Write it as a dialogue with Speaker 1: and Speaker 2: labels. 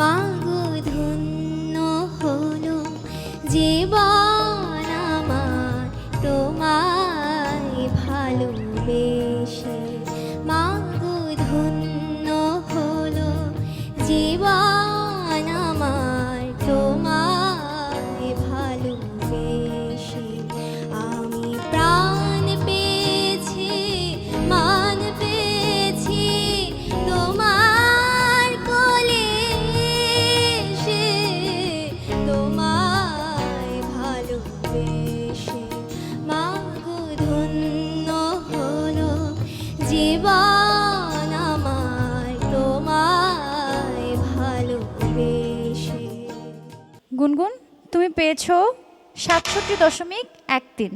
Speaker 1: মাগো ধন্য হলো জীবন আমার তোমায় ভালোবেসে।
Speaker 2: গুনগুন তুমি পেয়েছ সাতষট্টি দশমিক এক তিন।